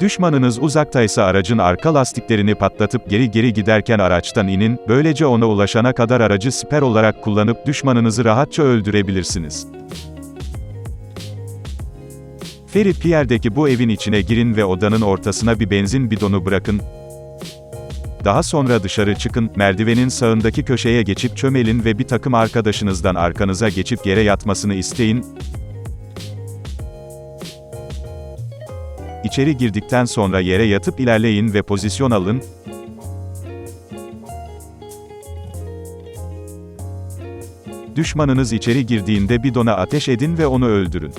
Düşmanınız uzaktaysa aracın arka lastiklerini patlatıp geri geri giderken araçtan inin, böylece ona ulaşana kadar aracı siper olarak kullanıp düşmanınızı rahatça öldürebilirsiniz. Ferit Pierre'deki bu evin içine girin ve odanın ortasına bir benzin bidonu bırakın. Daha sonra dışarı çıkın, merdivenin sağındaki köşeye geçip çömelin ve bir takım arkadaşınızdan arkanıza geçip yere yatmasını isteyin. İçeri girdikten sonra yere yatıp ilerleyin ve pozisyon alın. Düşmanınız içeri girdiğinde bidona ateş edin ve onu öldürün.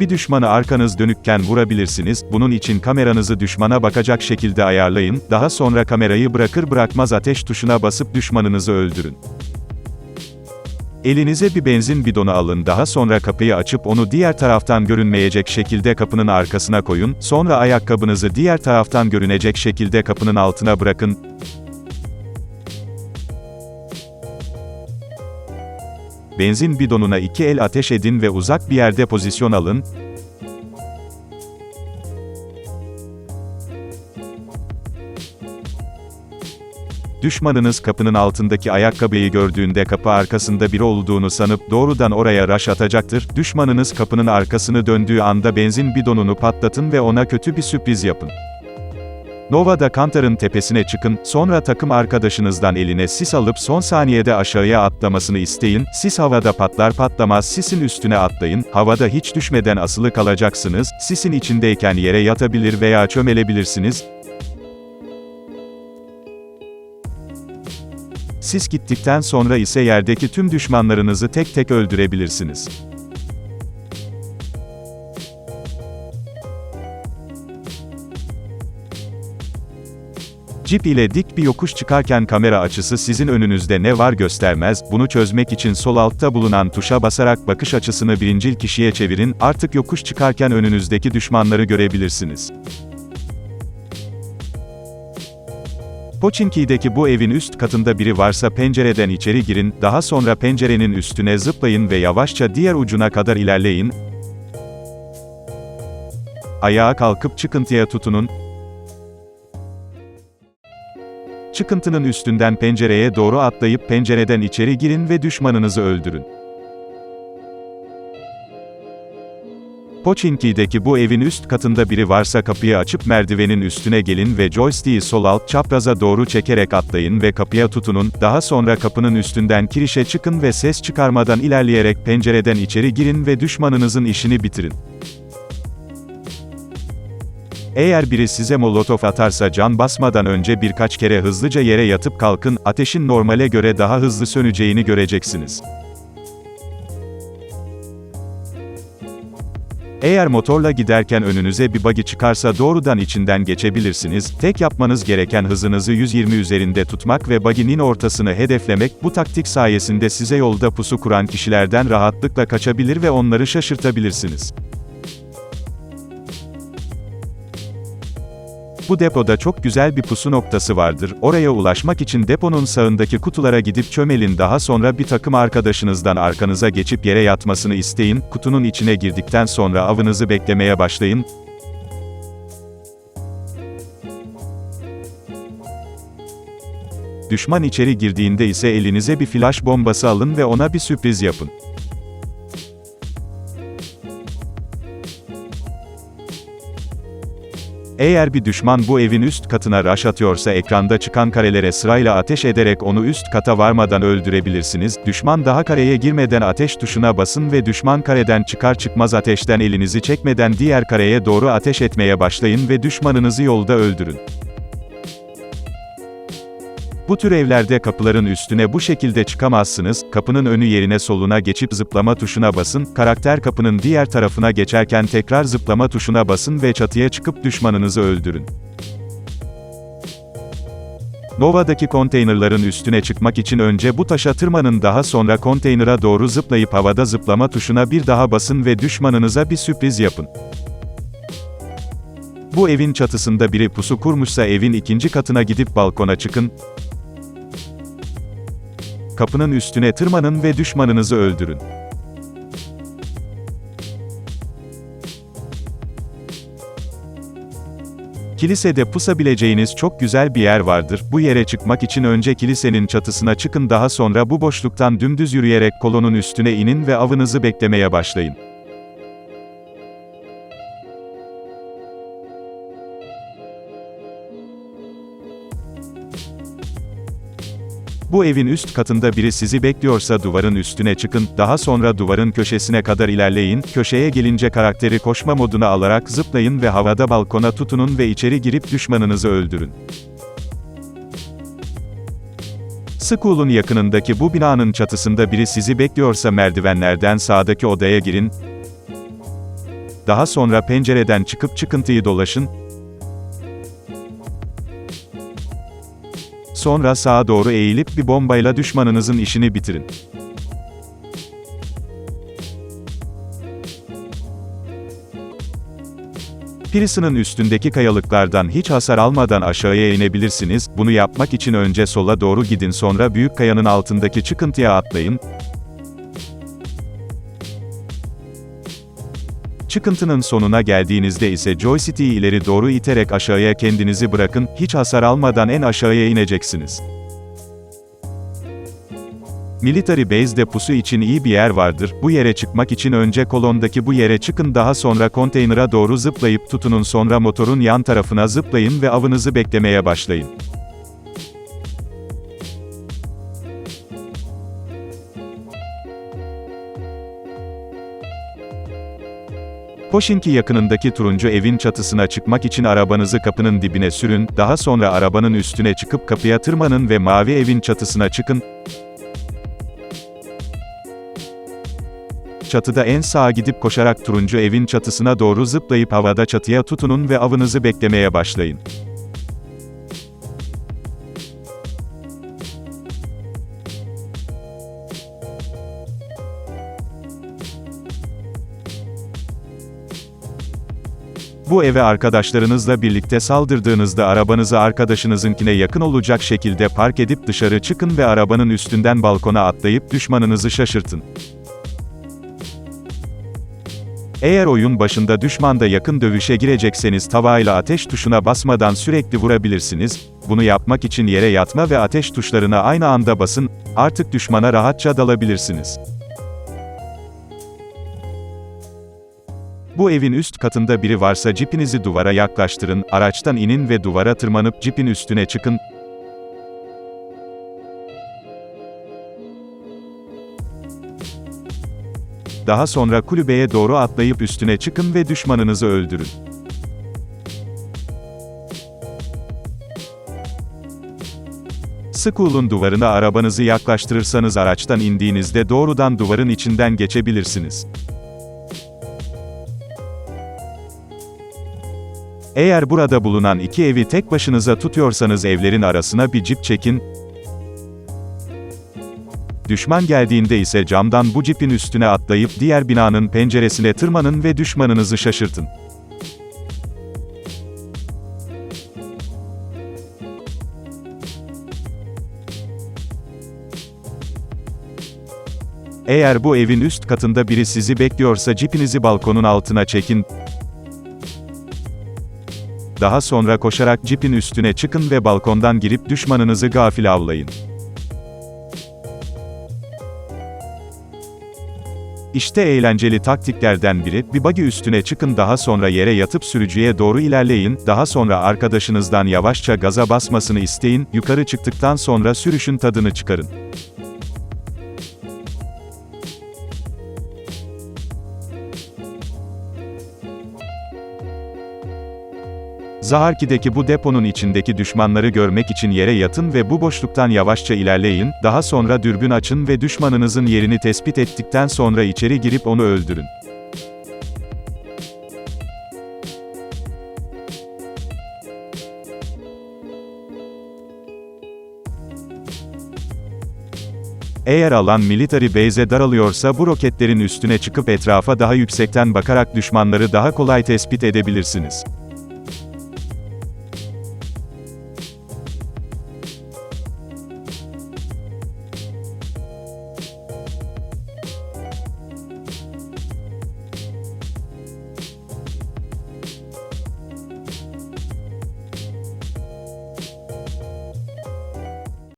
Bir düşmanı arkanız dönükken vurabilirsiniz, bunun için kameranızı düşmana bakacak şekilde ayarlayın, daha sonra kamerayı bırakır bırakmaz ateş tuşuna basıp düşmanınızı öldürün. Elinize bir benzin bidonu alın daha sonra kapıyı açıp onu diğer taraftan görünmeyecek şekilde kapının arkasına koyun, sonra ayakkabınızı diğer taraftan görünecek şekilde kapının altına bırakın. Benzin bidonuna iki el ateş edin ve uzak bir yerde pozisyon alın. Düşmanınız kapının altındaki ayakkabıyı gördüğünde kapı arkasında biri olduğunu sanıp doğrudan oraya raş atacaktır. Düşmanınız kapının arkasını döndüğü anda benzin bidonunu patlatın ve ona kötü bir sürpriz yapın. Nova'da Kantar'ın tepesine çıkın, sonra takım arkadaşınızdan eline sis alıp son saniyede aşağıya atlamasını isteyin, sis havada patlar patlamaz sisin üstüne atlayın, havada hiç düşmeden asılı kalacaksınız, sisin içindeyken yere yatabilir veya çömelebilirsiniz, Sis gittikten sonra ise yerdeki tüm düşmanlarınızı tek tek öldürebilirsiniz. Jeep ile dik bir yokuş çıkarken kamera açısı sizin önünüzde ne var göstermez, bunu çözmek için sol altta bulunan tuşa basarak bakış açısını birincil kişiye çevirin, artık yokuş çıkarken önünüzdeki düşmanları görebilirsiniz. Pochinki'deki bu evin üst katında biri varsa pencereden içeri girin, daha sonra pencerenin üstüne zıplayın ve yavaşça diğer ucuna kadar ilerleyin. Ayağa kalkıp çıkıntıya tutunun. Çıkıntının üstünden pencereye doğru atlayıp pencereden içeri girin ve düşmanınızı öldürün. Pochinki'deki bu evin üst katında biri varsa kapıyı açıp merdivenin üstüne gelin ve joystick'i sol alt çapraza doğru çekerek atlayın ve kapıya tutunun, daha sonra kapının üstünden kirişe çıkın ve ses çıkarmadan ilerleyerek pencereden içeri girin ve düşmanınızın işini bitirin. Eğer biri size molotof atarsa can basmadan önce birkaç kere hızlıca yere yatıp kalkın, ateşin normale göre daha hızlı söneceğini göreceksiniz. Eğer motorla giderken önünüze bir buggy çıkarsa doğrudan içinden geçebilirsiniz. Tek yapmanız gereken hızınızı 120 üzerinde tutmak ve buggy'nin ortasını hedeflemek. Bu taktik sayesinde size yolda pusu kuran kişilerden rahatlıkla kaçabilir ve onları şaşırtabilirsiniz. Bu depoda çok güzel bir pusu noktası vardır. Oraya ulaşmak için deponun sağındaki kutulara gidip çömelin daha sonra bir takım arkadaşınızdan arkanıza geçip yere yatmasını isteyin. Kutunun içine girdikten sonra avınızı beklemeye başlayın. Düşman içeri girdiğinde ise elinize bir flash bombası alın ve ona bir sürpriz yapın. Eğer bir düşman bu evin üst katına raş atıyorsa ekranda çıkan karelere sırayla ateş ederek onu üst kata varmadan öldürebilirsiniz. Düşman daha kareye girmeden ateş tuşuna basın ve düşman kareden çıkar çıkmaz ateşten elinizi çekmeden diğer kareye doğru ateş etmeye başlayın ve düşmanınızı yolda öldürün. Bu tür evlerde kapıların üstüne bu şekilde çıkamazsınız, kapının önü yerine soluna geçip zıplama tuşuna basın, karakter kapının diğer tarafına geçerken tekrar zıplama tuşuna basın ve çatıya çıkıp düşmanınızı öldürün. Nova'daki konteynerların üstüne çıkmak için önce bu taşa tırmanın daha sonra konteynera doğru zıplayıp havada zıplama tuşuna bir daha basın ve düşmanınıza bir sürpriz yapın. Bu evin çatısında biri pusu kurmuşsa evin ikinci katına gidip balkona çıkın, Kapının üstüne tırmanın ve düşmanınızı öldürün. Kilisede pusabileceğiniz çok güzel bir yer vardır. Bu yere çıkmak için önce kilisenin çatısına çıkın daha sonra bu boşluktan dümdüz yürüyerek kolonun üstüne inin ve avınızı beklemeye başlayın. Bu evin üst katında biri sizi bekliyorsa duvarın üstüne çıkın, daha sonra duvarın köşesine kadar ilerleyin, köşeye gelince karakteri koşma moduna alarak zıplayın ve havada balkona tutunun ve içeri girip düşmanınızı öldürün. School'un yakınındaki bu binanın çatısında biri sizi bekliyorsa merdivenlerden sağdaki odaya girin, daha sonra pencereden çıkıp çıkıntıyı dolaşın, Sonra sağa doğru eğilip bir bombayla düşmanınızın işini bitirin. Pearson'ın üstündeki kayalıklardan hiç hasar almadan aşağıya inebilirsiniz. Bunu yapmak için önce sola doğru gidin sonra büyük kayanın altındaki çıkıntıya atlayın. Çıkıntının sonuna geldiğinizde ise joystick'i ileri doğru iterek aşağıya kendinizi bırakın, hiç hasar almadan en aşağıya ineceksiniz. Military Base deposu için iyi bir yer vardır. Bu yere çıkmak için önce kolondaki bu yere çıkın daha sonra konteynera doğru zıplayıp tutunun sonra motorun yan tarafına zıplayın ve avınızı beklemeye başlayın. Poşinki yakınındaki turuncu evin çatısına çıkmak için arabanızı kapının dibine sürün, daha sonra arabanın üstüne çıkıp kapıya tırmanın ve mavi evin çatısına çıkın. Çatıda en sağa gidip koşarak turuncu evin çatısına doğru zıplayıp havada çatıya tutunun ve avınızı beklemeye başlayın. Bu eve arkadaşlarınızla birlikte saldırdığınızda arabanızı arkadaşınızınkine yakın olacak şekilde park edip dışarı çıkın ve arabanın üstünden balkona atlayıp düşmanınızı şaşırtın. Eğer oyun başında düşmanda yakın dövüşe girecekseniz tavayla ateş tuşuna basmadan sürekli vurabilirsiniz. Bunu yapmak için yere yatma ve ateş tuşlarına aynı anda basın, artık düşmana rahatça dalabilirsiniz. Bu evin üst katında biri varsa cipinizi duvara yaklaştırın, araçtan inin ve duvara tırmanıp cipin üstüne çıkın. Daha sonra kulübeye doğru atlayıp üstüne çıkın ve düşmanınızı öldürün. School'un duvarına arabanızı yaklaştırırsanız araçtan indiğinizde doğrudan duvarın içinden geçebilirsiniz. Eğer burada bulunan iki evi tek başınıza tutuyorsanız evlerin arasına bir cip çekin. Düşman geldiğinde ise camdan bu cipin üstüne atlayıp diğer binanın penceresine tırmanın ve düşmanınızı şaşırtın. Eğer bu evin üst katında biri sizi bekliyorsa cipinizi balkonun altına çekin. Daha sonra koşarak cipin üstüne çıkın ve balkondan girip düşmanınızı gafil avlayın. İşte eğlenceli taktiklerden biri, bir buggy üstüne çıkın daha sonra yere yatıp sürücüye doğru ilerleyin, daha sonra arkadaşınızdan yavaşça gaza basmasını isteyin, yukarı çıktıktan sonra sürüşün tadını çıkarın. Zaharki'deki bu deponun içindeki düşmanları görmek için yere yatın ve bu boşluktan yavaşça ilerleyin, daha sonra dürbün açın ve düşmanınızın yerini tespit ettikten sonra içeri girip onu öldürün. Eğer alan military base'e daralıyorsa bu roketlerin üstüne çıkıp etrafa daha yüksekten bakarak düşmanları daha kolay tespit edebilirsiniz.